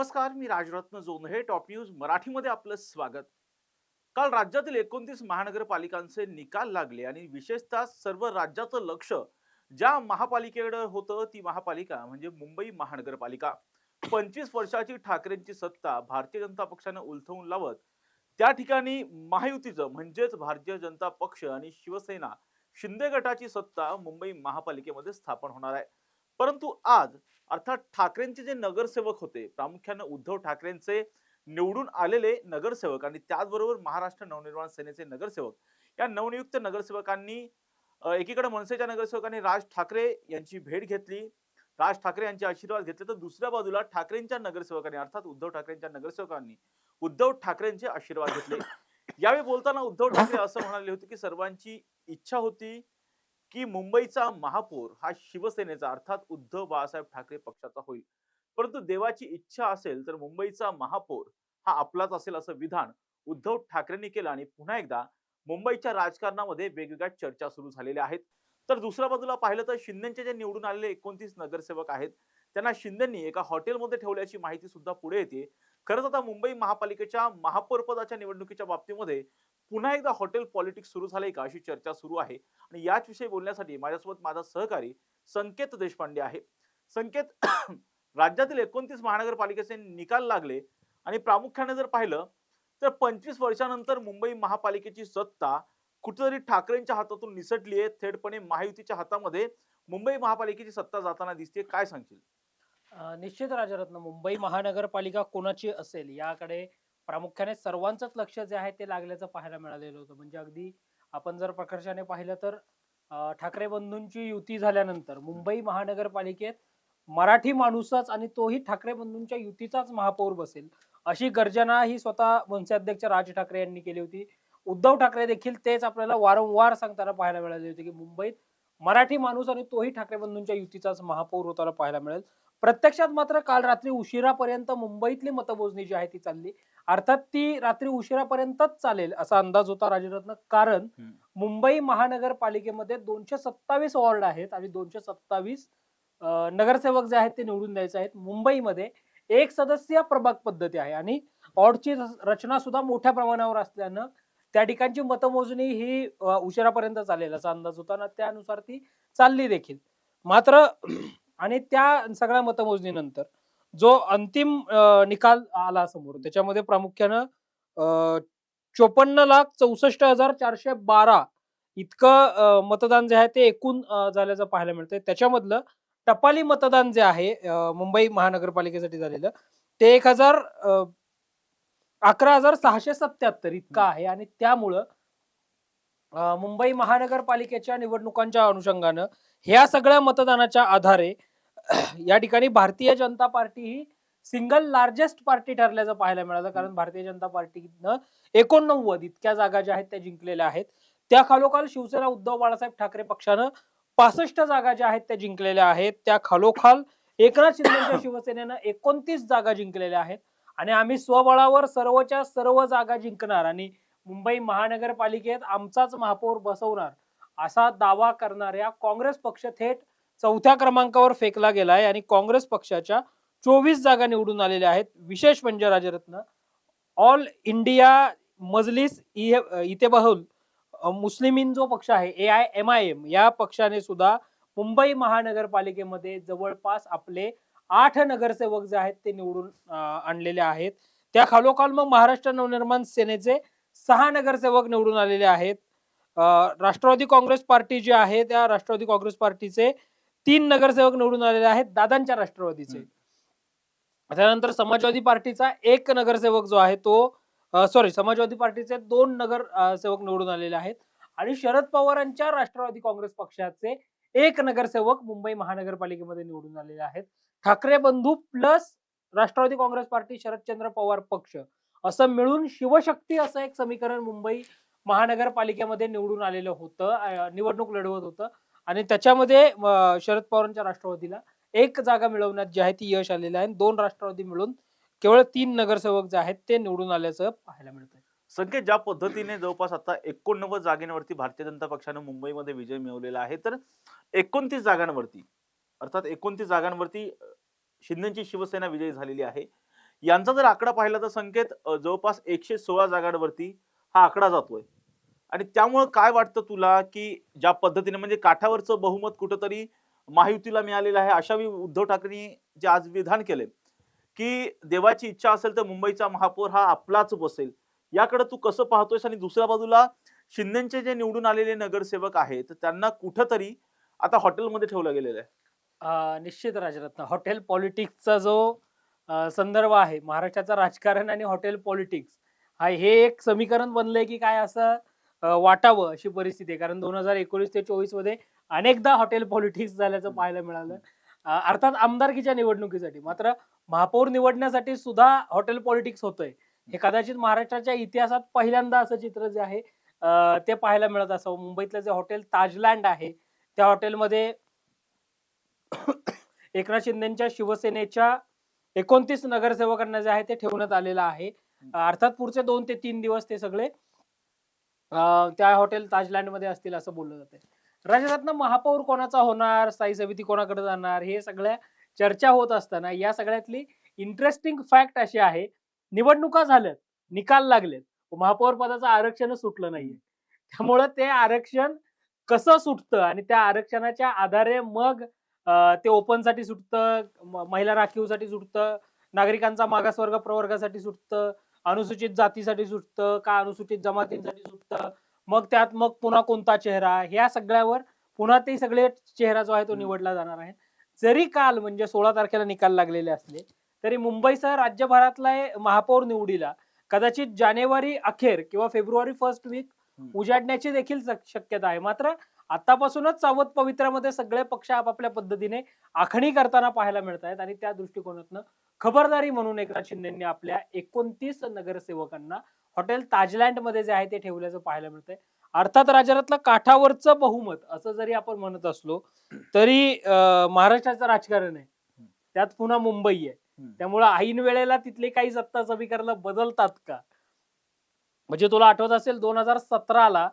नमस्कार मी Rajratna Jondhale top news मराठीमध्ये आपलं स्वागत. काल राज्यातील एकोणतीस महानगरपालिकांचे निकाल लागले आणि विशेषतः सर्व राज्याचं लक्ष ज्या महापालिकेकडे होतं ती महापालिका म्हणजे मुंबई महानगरपालिका. पंचवीस वर्षाची ठाकरेंची सत्ता भारतीय जनता पक्षानं उलथवून लावत त्या ठिकाणी महायुतीचं म्हणजेच भारतीय जनता पक्ष आणि शिवसेना शिंदे गटाची सत्ता मुंबई महापालिकेमध्ये स्थापन होणार आहे. परंतु आज अर्थात ठाकरेंचे जे नगरसेवक होते प्रामुख्यानं उद्धव ठाकरेंचे निवडून आलेले नगरसेवक आणि त्याचबरोबर महाराष्ट्र नवनिर्माण सेनेचे नगरसेवक या नवनियुक्त नगरसेवकांनी एकीकडे मनसेच्या नगरसेवकांनी राज ठाकरे यांची भेट घेतली. राज ठाकरे यांचे आशीर्वाद घेतले. तर दुसऱ्या बाजूला ठाकरेंच्या नगरसेवकांनी अर्थात उद्धव ठाकरेंच्या नगरसेवकांनी उद्धव ठाकरेंचे आशीर्वाद घेतले. यावेळी बोलताना उद्धव ठाकरे असं म्हणाले होते की सर्वांची इच्छा होती की मुंबईचा महापौर हा शिवसेनेचा अर्थात उद्धव बाळासाहेब ठाकरे पक्षाचा होईल. परंतु देवाची इच्छा असेल तर मुंबईचा महापौर हा आपलाच असेल असं विधान उद्धव ठाकरेंनी केलं आणि पुन्हा एकदा मुंबईच्या राजकारणामध्ये वेगवेगळ्या चर्चा सुरू झालेल्या आहेत. तर दुसऱ्या बाजूला पाहिलं तर शिंदेचे जे निवडून आलेले एकोणतीस नगरसेवक आहेत त्यांना शिंदेनी एका हॉटेलमध्ये ठेवल्याची माहिती सुद्धा पुढे येते. खरंच आता मुंबई महापालिकेच्या महापौर पदाच्या निवडणुकीच्या बाबतीमध्ये पुन्हा एकदा हॉटेल पॉलिटिक्स सुरू झालंय का अशी चर्चा सुरू आहे. आणि याच विषयी बोलण्यासाठी माझ्यासोबत माझा सहकारी संकेत देशपांडे आहे. संकेत राज्यातील एकोणतीस महानगरपालिकेचे निकाल लागले आणि प्रामुख्याने जर पाहिलं तर पंचवीस वर्षानंतर मुंबई महापालिकेची सत्ता कुठेतरी ठाकरेंच्या हातातून निसटली आहे. थेटपणे महायुतीच्या हातामध्ये मुंबई महापालिकेची सत्ता जाताना दिसते काय सांगशील? निश्चित राजरत्न मुंबई महानगरपालिका कोणाची असेल याकडे प्रामुख्याने सर्वांचंच लक्ष जे आहे ते लागल्याचं पाहायला मिळालेलं होतं. म्हणजे अगदी आपण जर प्रकर्षाने पाहिलं तर ठाकरे बंधूंची युती झाल्यानंतर मुंबई महानगरपालिकेत मराठी माणूसच आणि तोही ठाकरे बंधूंच्या युतीचाच महापौर बसेल अशी गर्जना ही स्वतः मनसे अध्यक्ष राज ठाकरे यांनी केली होती. उद्धव ठाकरे देखील तेच आपल्याला वारंवार सांगताना पाहायला मिळाले होते की मुंबईत मराठी माणूस आणि तोही ठाकरे बंधूंच्या युतीचाच महापौर होताना पाहायला मिळेल. प्रत्यक्षात मात्र काल रात्री उशिरापर्यंत मुंबईतली मतमोजणी जी आहे ती चालली. अर्थात ती रात्री उशिरापर्यंतच चालेल असा अंदाज होता राजरत्न. कारण. मुंबई महानगरपालिकेमध्ये दोनशे सत्तावीस वॉर्ड आहेत आणि दोनशे सत्तावीस नगरसेवक जे आहेत ते निवडून द्यायचे आहेत. मुंबईमध्ये एक सदस्यीय प्रभाग पद्धती आहे आणि वॉर्डची रचना सुद्धा मोठ्या प्रमाणावर असल्यानं त्या ठिकाणची मतमोजणी ही उशिरापर्यंत चालेल असा अंदाज होता ना त्यानुसार ती चालली देखील. मात्र आणि त्या सगळ्या मतमोजणीनंतर जो अंतिम निकाल आला समोर त्याच्यामध्ये प्रामुख्यानं चोपन्न लाख चौसष्ट हजार चारशे बारा इतकं मतदान जे आहे ते एकूण झाल्याचं पाहायला मिळतंय. त्याच्यामधलं टपाली मतदान जे आहे मुंबई महानगरपालिकेसाठी झालेलं ते एक हजार अकरा हजार सहाशे सत्याहत्तर इतकं आहे आणि त्यामुळं मुंबई महानगरपालिकेच्या निवडणुकांच्या अनुषंगानं ह्या सगळ्या मतदानाच्या आधारे या ठिकाणी भारतीय जनता पार्टी ही सिंगल लार्जेस्ट पार्टी ठरल्याचं पाहायला मिळालं कारण भारतीय जनता पार्टीनं एकोणनव्वद इतक्या जागा ज्या आहेत त्या जिंकलेल्या आहेत. त्या खालोखाल शिवसेना उद्धव बाळासाहेब ठाकरे पक्षानं पासष्ट जागा ज्या आहेत त्या जिंकलेल्या आहेत. त्या खालोखाल एकनाथ शिंदेच्या शिवसेनेनं एकोणतीस जागा जिंकलेल्या आहेत. आणि आम्ही स्वबळावर सर्वच्या सर्व जागा जिंकणार आणि मुंबई महानगरपालिकेत आमचाच महापौर बसवणार असा दावा करणाऱ्या काँग्रेस पक्ष थेट चौथ्या क्रमांकावर फेकला गेला आहे आणि काँग्रेस पक्षाच्या चोवीस जागा निवडून आलेल्या आहेत. विशेष म्हणजे राजरत्न. ऑल इंडिया मजलिस इथे बहुल मुस्लिमीन जो पक्ष आहे A I M I M या पक्षाने सुद्धा मुंबई महानगरपालिकेमध्ये जवळपास आपले आठ नगरसेवक जे आहेत ते निवडून आणलेले आहेत. त्या खालोखाल मग महाराष्ट्र नवनिर्माण सेनेचे सहा नगरसेवक निवडून आलेले आहेत. राष्ट्रवादी काँग्रेस पार्टी जी आहे त्या राष्ट्रवादी काँग्रेस पार्टीचे तीन नगरसेवक निवडून आलेले आहेत दादांच्या राष्ट्रवादीचे. त्यानंतर समाजवादी पार्टीचा एक नगरसेवक जो आहे तो सॉरी समाजवादी पार्टीचे दोन नगर सेवक निवडून आलेले आहेत. आणि शरद पवारांच्या राष्ट्रवादी काँग्रेस पक्षाचे एक नगरसेवक मुंबई महानगरपालिकेमध्ये निवडून आलेले आहेत. ठाकरे बंधू प्लस राष्ट्रवादी काँग्रेस पार्टी शरदचंद्र पवार पक्ष. असं मिळून शिवशक्ती असं एक समीकरण मुंबई महानगरपालिकेमध्ये निवडून आलेलं होतं निवडणूक लढवत होतं. आणि त्याच्यामध्ये शरद पवारांच्या राष्ट्रवादीला एक जागा मिळवण्यात जी आहे ती यश आलेलं आहे आणि दोन राष्ट्रवादी मिळून केवळ तीन नगरसेवक जे आहेत ते निवडून आल्याचं पाहायला मिळतंय. संकेत ज्या पद्धतीने जवळपास आता एकोणनव्वद जागेवरती भारतीय जनता पक्षानं मुंबईमध्ये विजय मिळवलेला आहे तर एकोणतीस जागांवरती अर्थात एकोणतीस जागांवरती शिंदेची शिवसेना विजयी झालेली आहे. यांचा जर आकडा पाहिला तर संकेत जवळपास एकशे सोळा जागांवरती हा आकडा जातोय. आणि त्यामुळं काय वाटतं तुला की ज्या पद्धतीने म्हणजे काठावरचं बहुमत कुठंतरी महायुतीला मिळालेलं आहे अशा उद्धव ठाकरेंनी जे आज विधान केले की देवाची इच्छा असेल तर मुंबईचा महापौर हा आपलाच बसेल. याकडे तू कसं पाहतोयस? आणि दुसऱ्या बाजूला शिंदेचे जे निवडून आलेले नगरसेवक आहेत त्यांना कुठंतरी आता हॉटेलमध्ये ठेवलं गेलेलं आहे. निश्चित राजरत्न. हॉटेल पॉलिटिक्सचा जो संदर्भ आहे महाराष्ट्राचं राजकारण आणि हॉटेल पॉलिटिक्स हा हे एक समीकरण बनलंय की काय असं वाटावं अशी परिस्थिती आहे. कारण दोन हजार एकोणीस ते चोवीसमध्ये अनेकदा हॉटेल पॉलिटिक्स झाल्याचं पाहायला मिळालं. अर्थात आमदारकीच्या निवडणुकीसाठी. मात्र महापौर निवडण्यासाठी सुद्धा हॉटेल पॉलिटिक्स होतंय. हे कदाचित महाराष्ट्राच्या इतिहासात पहिल्यांदा असं चित्र जे आहे ते पाहायला मिळत असावं. मुंबईतलं जे हॉटेल ताजलँड आहे त्या हॉटेलमध्ये एकनाथ शिंदेच्या शिवसेनेच्या एकोणतीस नगरसेवकांना जे आहे ते ठेवण्यात आलेलं आहे. अर्थात पुढचे दोन ते तीन दिवस ते सगळे अं, त्या हॉटेल ताजलँडमध्ये असतील असं बोललं जाते राजरत्न महापौर कोणाचा होणार? स्थायी समिती कोणाकडे जाणार? हे सगळ्या चर्चा होत असताना या सगळ्यातली इंटरेस्टिंग फॅक्ट अशी आहे. निवडणुका झाल्यात निकाल लागलेत. महापौर पदाचं आरक्षण सुटलं नाहीये. त्यामुळं ते आरक्षण कसं सुटतं आणि त्या आरक्षणाच्या आधारे मग अं, ते ओपनसाठी सुटतं म- महिला राखीवसाठी सुटतं नागरिकांचा मागासवर्ग प्रवर्गासाठी सुटतं अनुसूचित जातीसाठी सुटतं का अनुसूचित जमातींसाठी सुटतं मग त्यात मग पुन्हा कोणता चेहरा ह्या सगळ्यावर पुन्हा ते सगळे चेहरा जो आहे तो. निवडला जाणार आहे जरी काल म्हणजे सोळा तारखेला निकाल लागलेले असले तरी मुंबईसह राज्यभरातला महापौर निवडीला कदाचित जानेवारी अखेर किंवा फेब्रुवारी फर्स्ट वीक. उजाडण्याची देखील शक- शक्यता आहे मात्र आतापासूनच सावध पवित्रामध्ये सगळे पक्ष आपापल्या पद्धतीने आखणी करताना पाहायला मिळत आहेत आणि त्या दृष्टिकोनातनं खबरदारी म्हणून एकनाथ शिंदेनी आपल्या एकोणतीस नगरसेवकांना हॉटेल ताजलँडमध्ये जे आहे ते ठेवल्याचं पाहायला मिळतंय. अर्थात राज्यातलं काठावरचं बहुमत असं जरी आपण म्हणत असलो तरी महाराष्ट्राचं राजकारण आहे. त्यात पुन्हा मुंबई आहे. त्यामुळं ऐन वेळेला तिथले काही सत्ता समीकरण बदलतात का? म्हणजे तुला आठवत असेल दोन हजार सतराला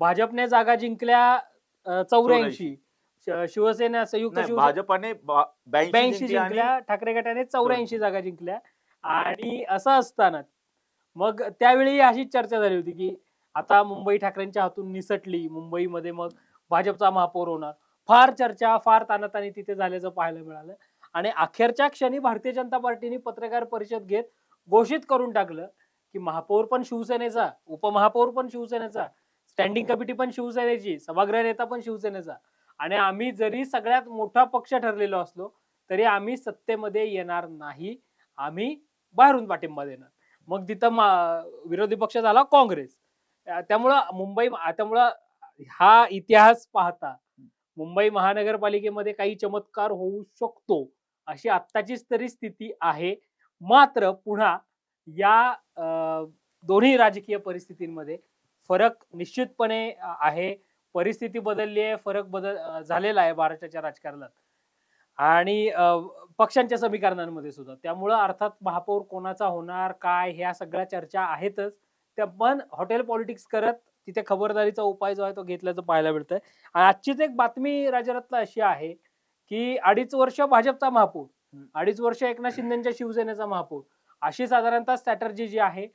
भाजपने जागा जिंकल्या चौऱ्याऐंशी. शिवसेना संयुक्त नाही, शिवसेना भाजपाने ब्याऐंशी जिंकल्या ठाकरे गटाने चौऱ्याऐंशी जागा जिंकल्या. आणि असं असताना मग त्यावेळी अशीच चर्चा झाली होती की आता मुंबई ठाकरेंच्या हातून निसटली. मुंबईमध्ये मग भाजपचा महापौर होणार. फार चर्चा फार तानातानी तिथे झाल्याचं पाहायला मिळालं. आणि अखेरच्या क्षणी भारतीय जनता पार्टीने पत्रकार परिषद घेत घोषित करून टाकलं की महापौर पण शिवसेनेचा उपमहापौर पण शिवसेनेचा स्टँडिंग कमिटी पण शिवसेनेची सभागृह नेता पण शिवसेनेचा. आणि आम्ही जरी सगळ्यात मोठा पक्ष ठरलेलो असलो तरी आम्ही सत्तेमध्ये येणार नाही. आम्ही बाहेरून पाठिंबा देणार. मग तिथं मा- विरोधी पक्ष झाला काँग्रेस. त्यामुळं मुंबई त्यामुळं हा इतिहास पाहता मुंबई महानगरपालिकेमध्ये काही चमत्कार होऊ शकतो अशी आत्ताचीच तरी स्थिती आहे. मात्र पुन्हा या दोन्ही राजकीय परिस्थितींमध्ये फरक निश्चितपणे आहे. परिस्थिती बदलली आहे फरक बदल झालेला आहे महाराष्ट्राच्या राजकारणात. आणि पक्षांच्या समीकरणांमध्ये सुद्धा. त्यामुळं अर्थात महापौर कोणाचा होणार काय ह्या सगळ्या चर्चा आहेतच. त्या पण हॉटेल पॉलिटिक्स करत तिथे खबरदारीचा उपाय जो आहे तो घेतल्याचं पाहायला मिळतंय. आणि आजचीच एक बातमी राजरत्न अशी आहे की अडीच वर्ष भाजपचा महापौर अडीच वर्ष एकनाथ शिंदेच्या शिवसेनेचा महापौर अशी साधारणतः स्ट्रॅटर्जी जी आहे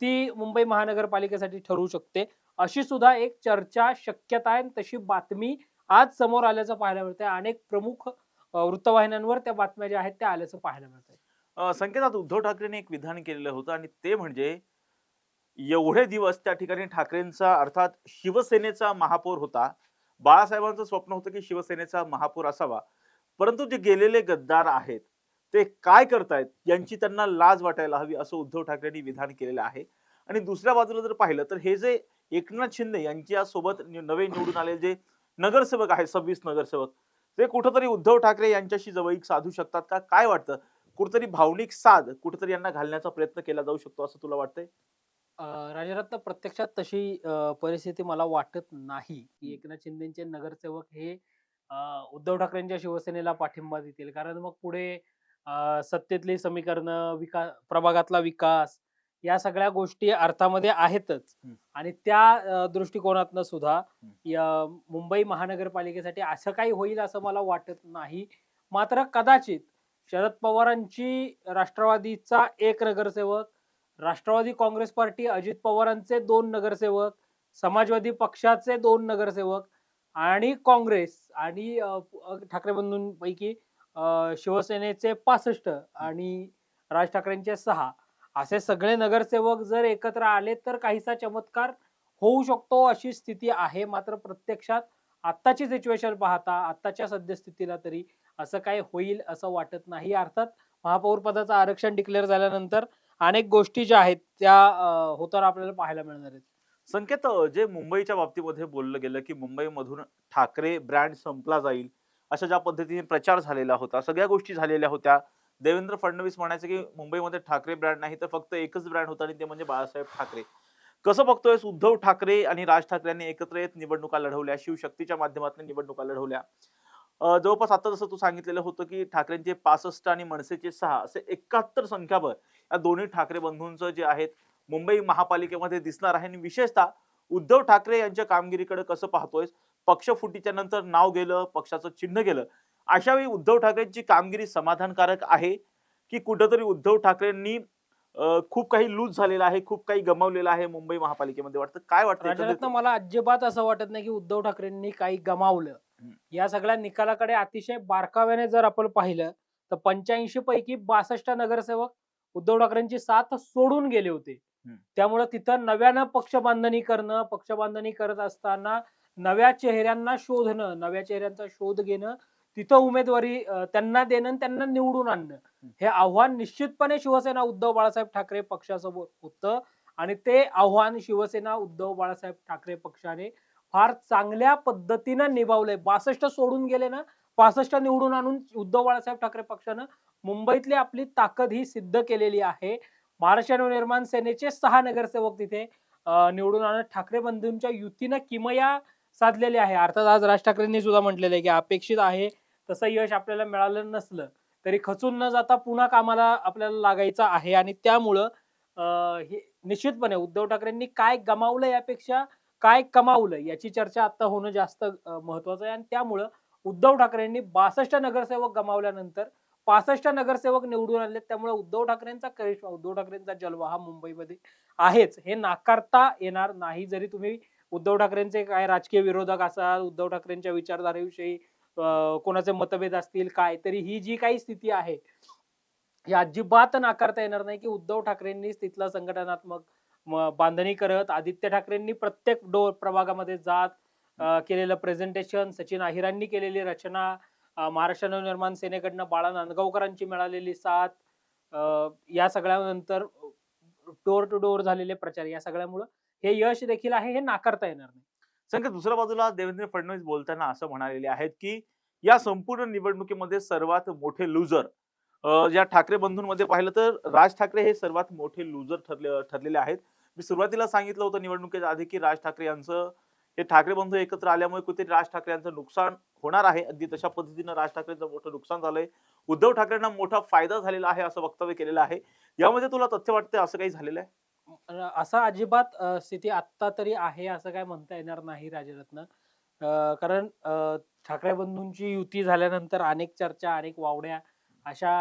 ती मुंबई महानगरपालिकेसाठी ठरू शकते. अशी सुद्धा एक चर्चा शक्यता आहे. आणि तशी बातमी आज समोर आल्याचं पाहायला मिळतंय. अनेक प्रमुख वृत्तवाहिन्यांवर त्या बातम्या ज्या आहेत त्या आल्याचं पाहायला मिळतंय. संकेतात उद्धव ठाकरेंनी एक विधान केलेलं होतं आणि ते म्हणजे एवढे दिवस त्या ठिकाणी ठाकरेंचा अर्थात शिवसेनेचा महापौर होता. बाळासाहेबांचं स्वप्न होतं की शिवसेनेचा महापौर असावा. परंतु जे गेलेले गद्दार आहेत ते काय करतायत यांची त्यांना लाज वाटायला हवी असं उद्धव ठाकरेंनी विधान केलेलं आहे. आणि दुसऱ्या बाजूला जर पाहिलं तर हे जे एकनाथ शिंदे यांच्या सोबत नि- नवे निवडून आलेले जे नगरसेवक आहेत सव्वीस नगरसेवक. ते कुठंतरी उद्धव ठाकरे यांच्याशी जवळीक साधू शकतात का? काय वाटतं? कुठेतरी भावनिक साध कुठेतरी यांना घालण्याचा प्रयत्न केला जाऊ शकतो असं तुला वाटतंय? राजरत्न प्रत्यक्षात तशी परिस्थिती मला वाटत नाही. की एकनाथ शिंदेचे नगरसेवक हे उद्धव ठाकरेंच्या शिवसेनेला पाठिंबा देतील. कारण मग पुढे सत्तेतली समीकरणं विकास प्रभागातला विकास या सगळ्या गोष्टी अर्थामध्ये आहेतच. आणि त्या दृष्टिकोनातनं सुद्धा मुंबई महानगरपालिकेसाठी असं काही होईल असं मला वाटत नाही. मात्र कदाचित शरद पवारांची राष्ट्रवादीचा एक नगरसेवक राष्ट्रवादी काँग्रेस पार्टी अजित पवारांचे दोन नगरसेवक समाजवादी पक्षाचे दोन नगरसेवक आणि काँग्रेस आणि ठाकरे बंधूंपैकी शिवसेनेचे पासष्ट आणि राज ठाकरेंचे सहा असे सगळे नगरसेवक जर एकत्र आले तर काहीसा चमत्कार होऊ शकतो अशी स्थिती आहे. मात्र प्रत्यक्षात आत्ताची सिच्युएशन पाहता आत्ताच्या सद्यस्थितीला तरी असं काय होईल असं वाटत नाही. अर्थात महापौर पदाचं आरक्षण डिक्लेअर झाल्यानंतर अनेक गोष्टी ज्या आहेत त्या होताना आपल्याला पाहायला मिळणार आहेत. संकेत जे मुंबईच्या बाबतीमध्ये बोललं गेलं की मुंबईमधून ठाकरे ब्रँड संपला जाईल अशा ज्या पद्धतीने प्रचार झालेला होता सगळ्या गोष्टी झालेल्या होत्या. देवेंद्र फडणवीस म्हणायचे की मुंबईमध्ये ठाकरे ब्रँड नाही तर फक्त एकच ब्रँड होता आणि ते म्हणजे बाळासाहेब ठाकरे. कसं बघतोय उद्धव ठाकरे आणि राज ठाकरेंनी एकत्र येत निवडणुका लढवल्या शिवशक्तीच्या माध्यमातून निवडणुका लढवल्या. जवळपास आता जसं तू सांगितलेलं होतं की ठाकरेंचे पासष्ट आणि मनसेचे सहा असे एकाहत्तर संख्याबळ या दोन्ही ठाकरे बंधूंचं जे आहेत मुंबई महापालिकेमध्ये दिसणार आहे. आणि विशेषतः उद्धव ठाकरे यांच्या कामगिरीकडे कसं पाहतोय पक्ष फुटीच्या नंतर नाव गेलं पक्षाचं चिन्ह गेलं. अशा वेळी उद्धव ठाकरेंची कामगिरी समाधानकारक आहे की कुठंतरी उद्धव ठाकरेंनी खूप काही लूज झालेलं आहे खूप काही गमावलेलं आहे मुंबई महापालिकेमध्ये वाटतं काय वाटतं? मला अजिबात असं वाटत नाही की उद्धव ठाकरेंनी काही गमावलं. या सगळ्या निकालाकडे अतिशय बारकाव्याने जर आपण पाहिलं तर पंच्याऐंशी पैकी बासष्ट नगरसेवक उद्धव ठाकरेंची साथ सोडून गेले होते. त्यामुळे तिथं नव्यानं पक्ष बांधणी करणं पक्ष बांधणी करत असताना नव्या चेहऱ्यांना शोधणं नव्या चेहऱ्यांचा शोध घेणं तिथं उमेदवारी त्यांना देणं त्यांना निवडून आणणं. हे आव्हान निश्चितपणे शिवसेना उद्धव बाळासाहेब ठाकरे पक्षासमोर होतं आणि ते आव्हान शिवसेना उद्धव बाळासाहेब ठाकरे पक्षाने फार चांगल्या पद्धतीनं निभावलंय. बासष्ट सोडून गेले ना पासष्ट निवडून आणून उद्धव बाळासाहेब ठाकरे पक्षानं मुंबईतली आपली ताकद ही सिद्ध केलेली आहे. महाराष्ट्र नवनिर्माण सेनेचे सहा नगरसेवक तिथे निवडून आणत ठाकरे बंधूंच्या युतीनं किमया साधलेली आहे. अर्थात आज राज ठाकरेंनी सुद्धा म्हटलेलं आहे की अपेक्षित आहे तसं यश आपल्याला मिळालं नसलं तरी खचून न जाता पुन्हा कामाला आपल्याला लागायचं आहे. आणि त्यामुळं हे निश्चितपणे उद्धव ठाकरेंनी काय गमावलं यापेक्षा काय कमावलं याची चर्चा आता होणं जास्त महत्वाचं आहे. आणि त्यामुळं उद्धव ठाकरेंनी बासष्ट नगरसेवक गमावल्यानंतर पासष्ट नगरसेवक निवडून आले त्यामुळे उद्धव ठाकरेंचा करिश्मा उद्धव ठाकरेंचा जलवा हा मुंबईमध्ये आहेच. हे नाकारता येणार नाही. जरी तुम्ही उद्धव ठाकरेंचे काय राजकीय विरोधक असाल उद्धव ठाकरेंच्या विचारधारेविषयी कोणाचे मतभेद असतील काय तरी ही जी काही स्थिती आहे ही अजिबात नाकारता येणार नाही की उद्धव ठाकरेंनीच तिथला संघटनात्मक बांधणी करत आदित्य ठाकरेंनी प्रत्येक डोर प्रभागामध्ये जात केलेलं प्रेझेंटेशन सचिन अहिरांनी केलेली रचना महाराष्ट्र नवनिर्माण सेनेकडनं बाळा नांदगावकरांची मिळालेली साथ या सगळ्यानंतर डोर टू डोर झालेले प्रचार या सगळ्यामुळं हे यश देखील आहे हे नाकारता येणार नाही. संकेत दुसऱ्या बाजूला देवेंद्र फडणवीस बोलताना असं म्हणालेले आहेत की या संपूर्ण निवडणुकीमध्ये सर्वात मोठे लुजर ज्या ठाकरे बंधूंमध्ये पाहिलं तर राज ठाकरे हे सर्वात मोठे लुजर ठरले ठरलेले आहेत. मी सुरुवातीला सांगितलं होतं निवडणुकीच्या आधी की राज ठाकरे यांचं हे ठाकरे बंधू एकत्र आल्यामुळे कुठेतरी राज ठाकरे यांचं नुकसान होणार आहे. अगदी तशा पद्धतीनं राज ठाकरेंचं मोठं नुकसान झालंय. उद्धव ठाकरेंना मोठा फायदा झालेला आहे असं वक्तव्य केलेलं आहे. यामध्ये तुला तथ्य वाटतं असं काही झालेलं आहे? असा अजिबात स्थिती आत्ता तरी आहे असं काय म्हणता येणार नाही राजरत्न. कारण ठाकरे बंधूंची युती झाल्यानंतर अनेक चर्चा अनेक वावड्या अशा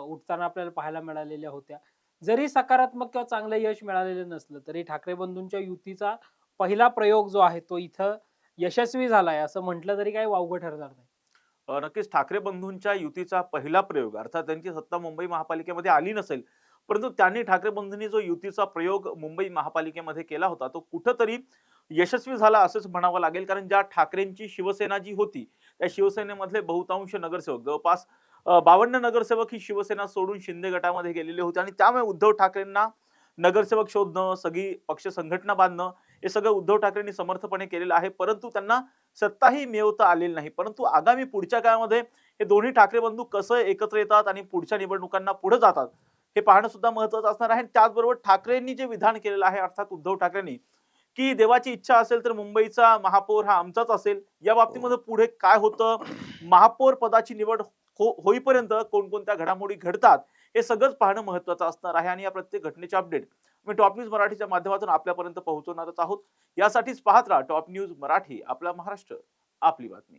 उठताना आपल्याला पाहायला मिळालेल्या होत्या. जरी सकारात्मक किंवा चांगलं यश मिळालेलं नसलं तरी ठाकरे बंधूंच्या युतीचा पहिला प्रयोग जो आहे तो इथं यशस्वी झालाय असं म्हटलं तरी काही वावगं ठरणार नाही. अ, नक्कीच ठाकरे बंधूंच्या युतीचा पहिला प्रयोग अर्थात त्यांची सत्ता मुंबई महापालिकेमध्ये आली नसेल परंतु त्यांनी ठाकरे बंधूंनी जो युतीचा प्रयोग मुंबई महापालिकेमध्ये केला होता तो कुठंतरी यशस्वी झाला असंच म्हणावं लागेल. कारण ज्या ठाकरेंची शिवसेना जी होती त्या शिवसेनेमधले बहुतांश नगरसेवक जवळपास बावन्न नगरसेवक ही शिवसेना सोडून शिंदे गटामध्ये गेलेले होते. आणि त्यामुळे उद्धव ठाकरेंना नगरसेवक शोधणं सगळी पक्ष संघटना बांधणं हे सगळं उद्धव ठाकरेंनी समर्थपणे केलेलं आहे. परंतु त्यांना सत्ताही मिळवता आलेली नाही. परंतु आगामी पुढच्या काळामध्ये हे दोन्ही ठाकरे बंधू कसं एकत्र येतात आणि पुढच्या निवडणुकांना पुढे जातात हे पाहणं सुद्धा महत्वाचं असणार आहे. आणि त्याचबरोबर ठाकरेंनी जे विधान केलेलं आहे अर्थात उद्धव ठाकरेंनी की देवाची इच्छा असेल तर मुंबईचा महापौर हा आमचाच असेल. या बाबतीमध्ये पुढे काय होतं? महापौर पदाची निवड हो होईपर्यंत कोणकोणत्या घडामोडी घडतात हे सगळंच पाहणं महत्वाचं असणार आहे. आणि या प्रत्येक घटनेचे अपडेट मी टॉप न्यूज मराठीच्या माध्यमातून आपल्यापर्यंत पोहोचवणारच आहोत. यासाठीच पाहत राहा टॉप न्यूज मराठी आपला महाराष्ट्र आपली बातमी.